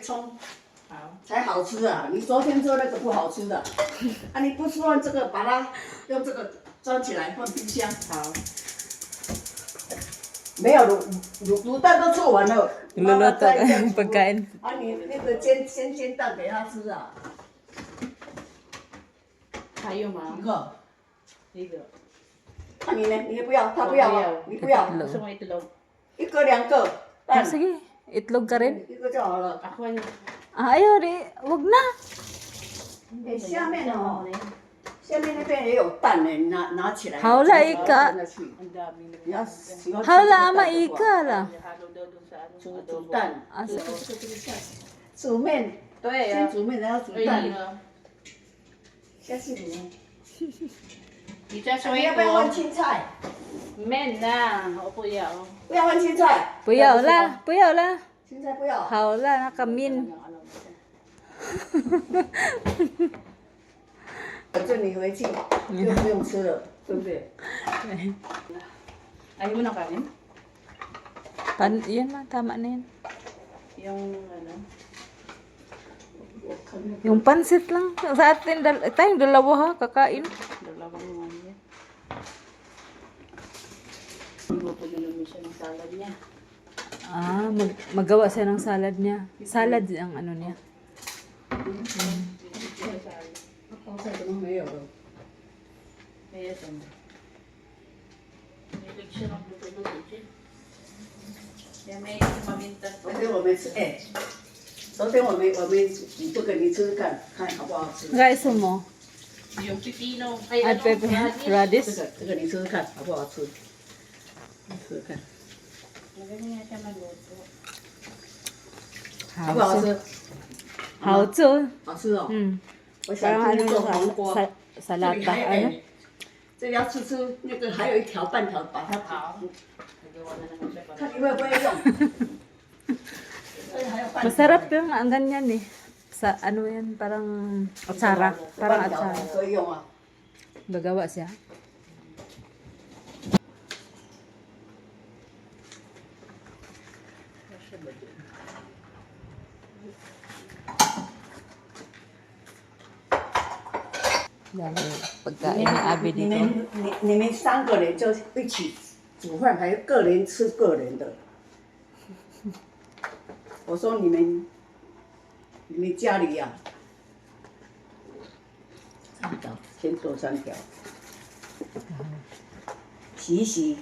葱好，才好吃啊！你昨天做那个不好吃的，啊，你不是用这个把它用这个装起来放冰箱？好，没有卤卤卤蛋都做完了，妈妈 Luluto 再 ka 再 ng 煮 pagkain. 啊，你那个煎先煎蛋给他吃啊，还有吗一？个。一个，啊，你呢？你不要，他不要啊，你不要 gusto mo itlog? 一个两个 Oh, 蛋 Itlog ka rin? Ako yun. Ah, ayaw rin. Huwag na. Eh, siya may no. Siya may na pera yung tan eh, na, na sila. Hawla ika. Ang dami. Yes. Hawla ama ika la. Halo daw doon sa ano. Sultan. Ah, eh, ah, Sumen. Ah, Ito eh. Ah. Sumen na sultan. Kasi mo. 煮面，对啊。先煮面，然后煮 Ay, 蛋 yun，啊下去煮。你再说一你要不要换个。青菜？ Men na. O po yan. 不要换青菜。 Puyaw la, puyaw la. 青菜不要。 How la, nakamin. 反正你回去就不用吃了，对不对？ Ayaw mo ng kanin? Pan, yan na, tama na yan. Yung ano? Yung pansit lang. Sa atin, dal tayong dalawa ha, kakain. Dalawang naman yan. Ibupunin mo siya ng salad niya. Ah, mag magawa siya ng salad niya. Salad ang ano niya. 泡菜怎么没有了？ Kaya ito. Nilig siya ng luto-luto siya. Kaya may mamintas 昨天我没吃，哎，昨天我没我没煮这个，你吃吃看，看好不好吃？ Guys, mo. Yung pipino. Ay, At ano? pepper, 这 radish. 个这个你试试看好不好吃？你试试看， Magaling nga siya magluto. 好不好 How 吃？ How to? 好吃哦。 Hmm. 我想 Parang 吃 ano 这个 sa, 黄瓜。 sa, sa 这里 lata. 还有 Ano? 哎，这里要吃吃那个还有一条半条，把它好。Nagawa na naman siya para. 看你会不会用。这里还有半条。 Masarap yung ang ganyan eh. Sa ano yan, parang atsara. Parang 半条 atsara. 可以用啊。 Gagawa siya. Dami pagkain ni Abby 你 dito. 们你你们三个人就一起煮饭，还个人吃个人的。我说你们， 你家里呀，三条，先做三条，洗洗，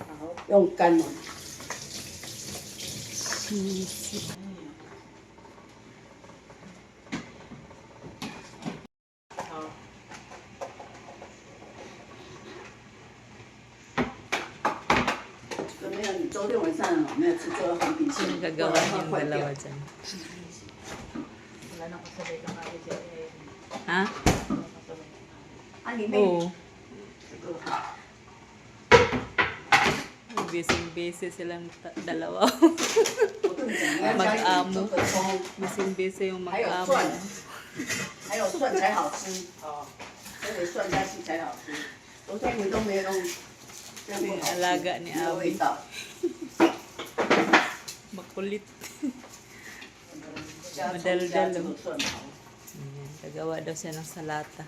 然后用干毛洗。好。怎？晚上吃，我。Ha? Kasabay. 啊，里面 Oo. 这个 Busy-busy silang ta- dalawa. 我跟你讲，你要加一点 Mag-amo. 这个葱， Busy-busy yung 还有 mag-amo. 蒜，还有蒜才好吃。哦，这个蒜下去才好吃。昨天你都没有用，这样不好吃 Alaga ni 没有 Abby. 味道。 Makulit. Madaldal. Ayan, gagawa daw siya ng salata.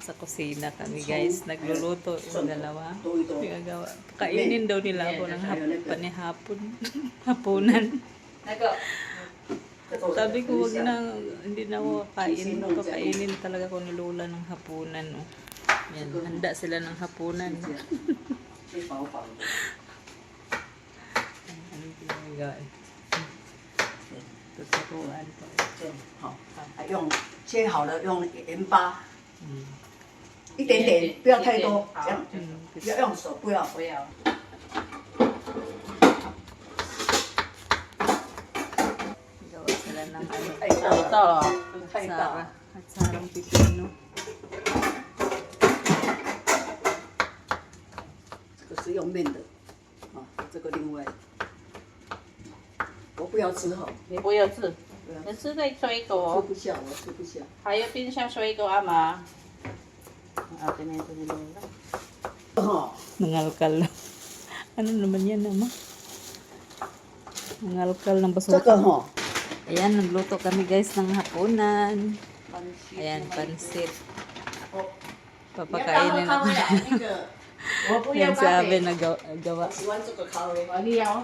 Sa kusina kami guys, nagluluto yung dalawa. Gagawa. Kainin daw nila ako ng hap panihapon. Hapunan. Sabi ko wag na, hindi na ako kain. Papakainin talaga ko ni Lola ng hapunan. Oh. Yan, handa sila ng hapunan. 那个嗯好还用切好了用盐巴嗯一点点不要太多这样嗯不要用手不要不要太早了到了太早了这个是用面的啊这个另外我不要吃哈，你不要吃，不要你吃那水吃果，不下，我吃不下。还有冰箱水果啊嘛。Ang ate na ito ni Lola. 哈， Nangalkal. Ano naman yan, ama? Nangalkal ng 这 basura. 个哈， Ayan, nagluto kami guys ng hapunan. Ayan, pansit. 你要当 Papakainin 喝咖 ako. 啡啊？那个我不要 Yan 咖 sabi 啡， na gawa. gawa. 我喜欢这个咖啡。哦，你要？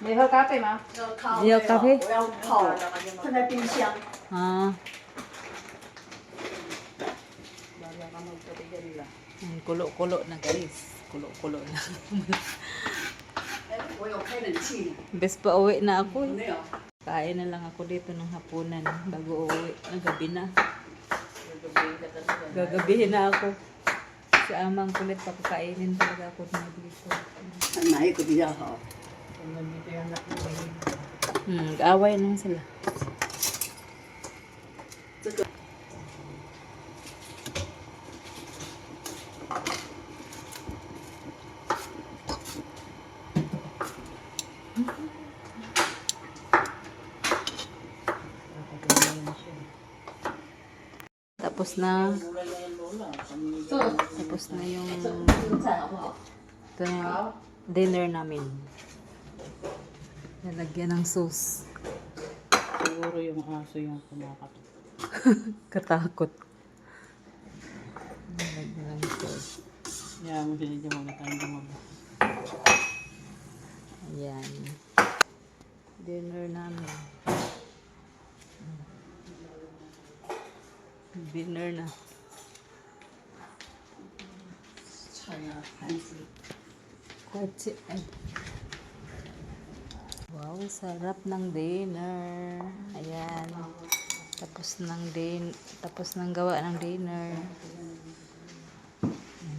你喝咖啡吗？这个咖你要咖啡哦我要泡，放在冰箱。 Ah, yan, kulo-kulo na guys. Kulo-kulo na. 哎，我有开冷气， Bes pa uwi na ako. 没有。 Kain na lang ako dito ng hapunan bago uwi. Ng gabi na. Gagabihin na ako. Si amang kulit papakainin talaga ako na dito. 看哪一 Nandito yung anak ko. Hmm, nag-away naman sila. Tapos na tapos na yung ito na yung dinner namin. Nalagyan ng sauce. Siguro yung aso yung kumakatok. Katakot. Nalagyan ng sauce. Yeah, magsinidya muna tayo gumawa. Ayan. Dinner namin. Dinner na. Kaya, fancy. Wow, sarap ng dinner. Ayan. Tapos ng din tapos ng gawa ng dinner.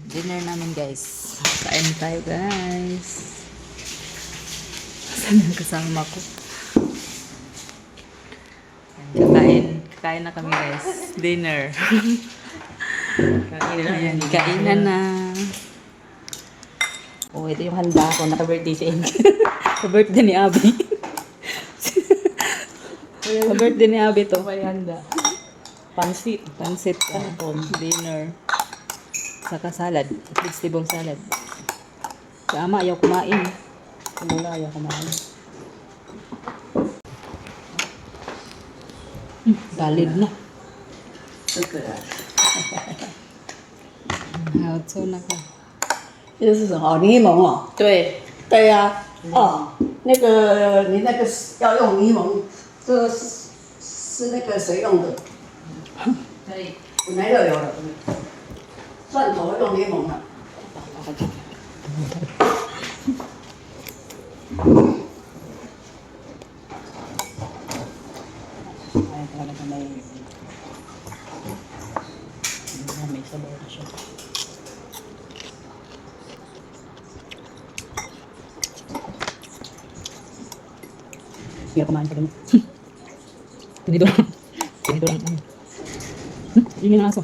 Dinner namin, guys. Kain tayo, guys. Saan yung kasama ko? Kakain. Kakain na kami, guys. Dinner. Ayan, kainan na. Ito yung handa ko. Naka-birthday si Angel. Ka-birthday ni Abby. Ka-birthday ni Abby to. May handa. Pansit. Pansit. Ah, ano Kampon. Dinner. Saka salad. Vegetable salad. Sa ama, ayaw kumain. Ano Kumula, ayaw kumain. Hmm, valid na. Okay. How to na ka? 这是什么？柠檬哦。对。对呀、哦，那个你那个是要用柠檬，这个是是那个谁用的？可以。本来就有了，蒜头用柠檬了。Ay, talaga may... Ah, May sabaw na siya. Hindi ako kumain sa ganyan. Hindi doon. Hindi doon. Hmm? Yun yung aso.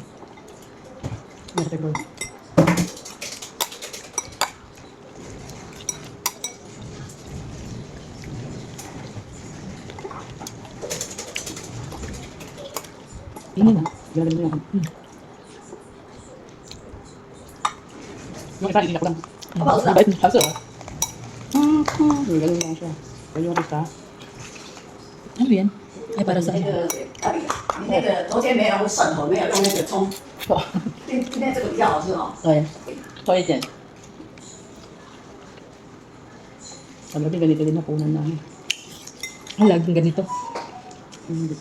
Water boy. Ini na. Gagawin mo lang. Hmm. Yung isa, iiyak lang. Mabait na aso ah. Hmm. hmm. Gagawin lang siya. Ayun isa. Ah. 我用的啥？ Ano yan? Ay, para sa 那个啊你那个昨天没有用蒜头，没有用那个葱，哦，今今天这个比较好吃哦。对，多一点。Sabi ko, ganito din napunan namin. Ang laging ganito. Hindi.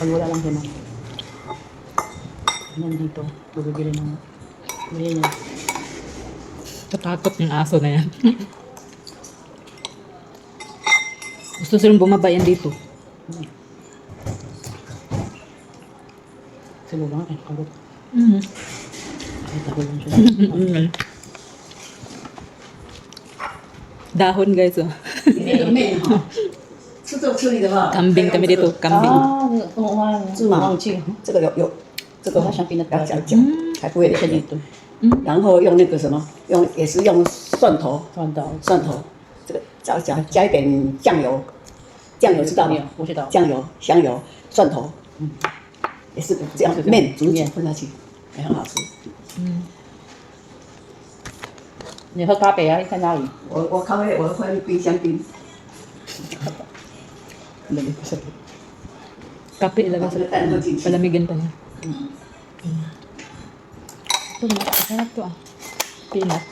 Pag wala lang siya Nandito, bubigili ng Ayan yan. Katakot yung aso na yan. 这是什么吧？拌在里头。什么呀？嗯。嗯。嗯。大葱，guys 哈。里面有面哈，吃着吃那个嘛。干煸，干煸的都。干煸。啊，那个。芝麻酱这个有有，这个好像比那比较讲究，还不会吃腻的。嗯。然后用那个什么，用也是用蒜头。蒜头，蒜头。加加加一点酱油，酱油知道吗？我知道。酱油、香油、蒜头，嗯，也是这样面煮煮面混下去，也很好吃。Mm. 你喝咖啡啊？在哪里？我我咖啡我会冰箱冰，Kape ilagay 我 sa 就带那个进去。palamigan pa niya. 嗯，Ito, masarap to ah. Peanut.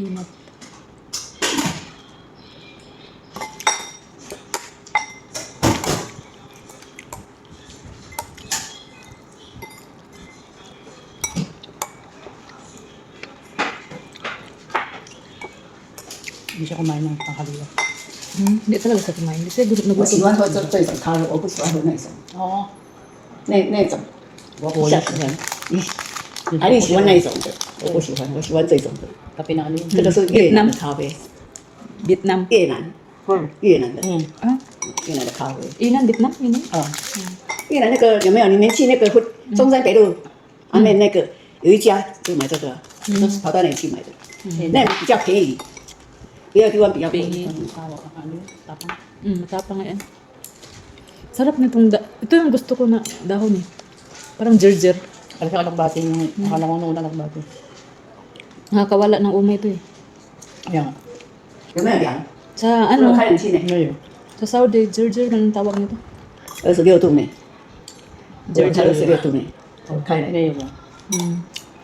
Peanut. Hindi siya kumain ng pangkaliwa. Hmm, hindi talaga sa kumain. Kasi gusto 我喜欢 nagutom. 喝这这种咖啡，我不喜欢喝那种，Oo. 那那种。我我也喜欢。你还你喜欢那一种的？我不喜欢，我喜欢这种的。Kape na ano yun? 这个是越南的咖啡， Vietnam. 越南，越南的 Mm. Ah, 越南的咖啡。 inan Vietnam yun eh. 哦，越南那个有没有？你们去那个中山北路旁边那个有一家就买这个，都是跑到那里去买的，那比较便宜，别的地方比较贵。 Tawa ka ano yun? Tapang. Mm, matapang nga yan. Sarap nitong da- Ito yung gusto ko na dahon eh. Parang jerjer. Alam siya nakagbati yung akala ko nung una nagbati. Nakakawala ng umay ito eh. Ayan nga. 有没有凉？ Sa 有 ano, 开冷气呢， Ano yun? sa Saudi, jerjer na ang tawag nito. 二十六度呢，只开二十六度呢，开了 Ngayon mo. Mm,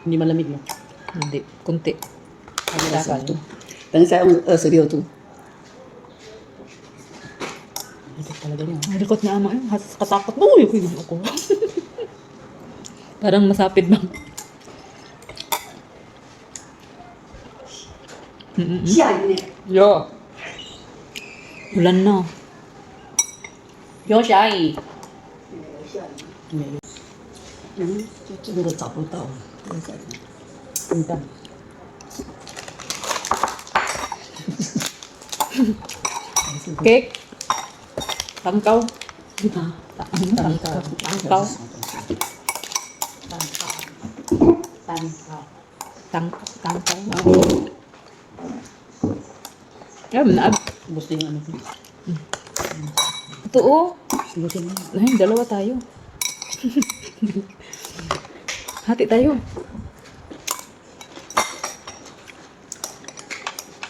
Hindi malamig no? hindi, kunti. 二十度，等一下用二十六度。 Ito talaga niya. Ang likot na ama yun. Has- Katakot. Uy, uy, uy, ako. Parang masapit ba? Janne. Ja. Lenno. Jo sai. Nei. Nei, det er ikke tabu da. Undan. Cake. Tăm câu. Tăm câu. Tăm câu. Tăm câu. Tăm câu. Tăm câu. Tangkaw. Tang tangkaw. Ay, naab. Gusto yung ano. Ito oh. Gusto mo. Ay, dalawa tayo. Hati tayo.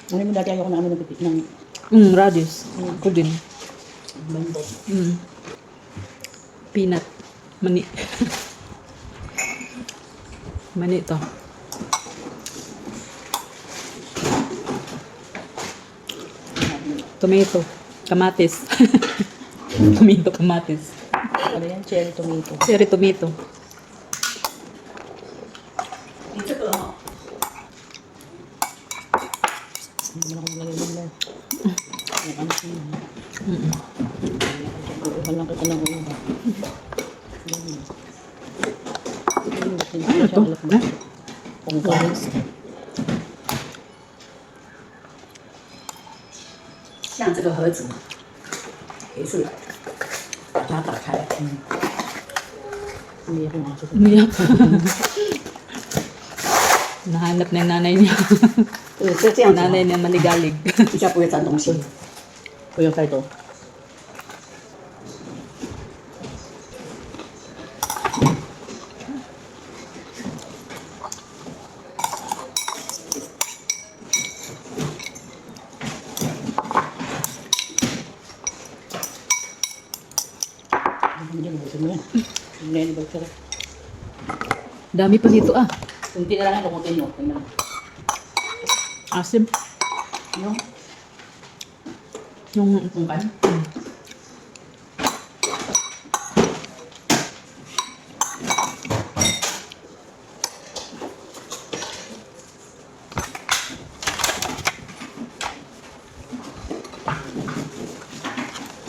Ano mo dati ayoko na ano ng pipi ng Mm, radius. Ko din. Mm. Peanut. Mani. Mani to. Tomato. Kamatis. tomato, kamatis. Ano yan? Cherry tomato. Cherry tomato. 像这个盒子也是把它打开嗯你要不你也不能拿那那对就这样拿那一点嘛你不要拎底下不会沾东西不用太多。Hindi, nabusin mo yan. Hindi, hindi ba sarap? Dami pa dito ah. Kunti na lang yan, kumutin mo. Tingnan. Asim. Yung, Yung yung kan.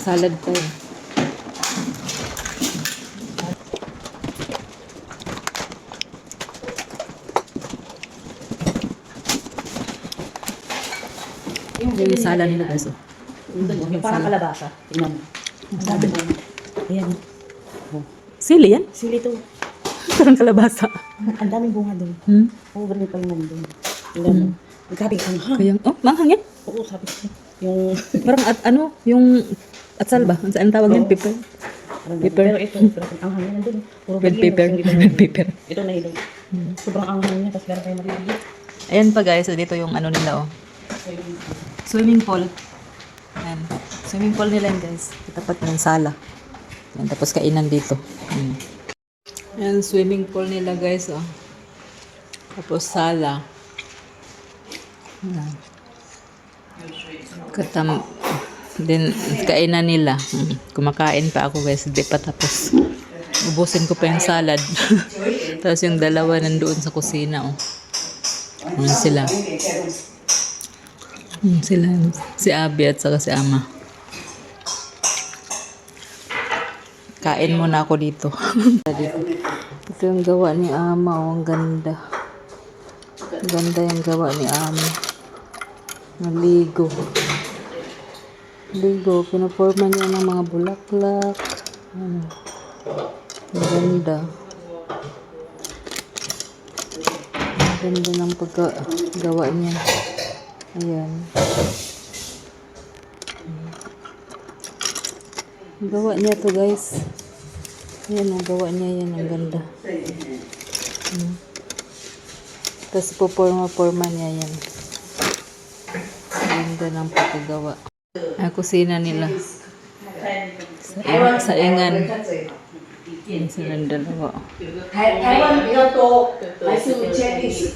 salad pa Yung salad nila guys. oh. Yung parang kalabasa. Tingnan mo. Sabi Ayan. Sili yan? Sili to. Parang kalabasa. Ang daming bunga doon. Hmm? Oo, oh, ganun pa yung nandun. Tingnan mo. Ang gabi ang ha. Kaya, oh, manghang yan. Oo, sabi ko. Yung, Parang at ano, yung atsal ba? Ang saan tawag yan? Pepper. Paper. Pero ito, pero ang hangin nandun. Puro Red ito- Red paper. Ito na ilog. Sobrang anghang niya, tapos meron tayong maribigay. Ayan pa guys, so dito yung ano nila oh. Swimming pool. Ayan. Swimming pool nila yun guys. Tapat ng sala. Ayan, tapos kainan dito. Ayan. Ayan, swimming pool nila guys oh. Tapos sala. Ayan. Katam din kainan nila. Mm. Kumakain pa ako guys, di pa tapos. Ubusin ko pa yung salad. tapos yung dalawa nandoon sa kusina oh. Ayan sila. Hmm, sila. Si Abby at saka si Ama. Kain muna ako dito. Ito yung gawa ni Ama. Oh, ang ganda. Ganda yung gawa ni Ama. Naligo. Ligo. Pinaporma niya ng mga bulaklak. Ang ganda. Ang ganda ng paggawa niya. Ayan. Gawa niya to guys. Ayan ang gawa niya. Ayan ang ganda. Hmm. Tapos puporma-porma niya yan. Ganda ng pagkagawa. Ang kusina nila. Sa, sa ingan. Yan silang dalawa. Taiwan, Kyoto, Masu, Chinese,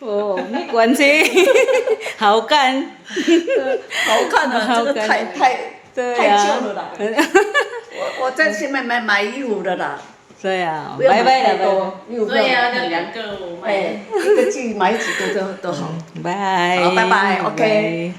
Oh, 没关系。好看。好看啊，这个太太太旧了啦。我我在前面买买衣服的啦，对啊。不要 Bye 买 bye 太 lah. Bye. 多，衣服不要对呀，那两个我买。哎，一个季买几个都都好。Bye. Oh, bye-bye. Okay. Bye.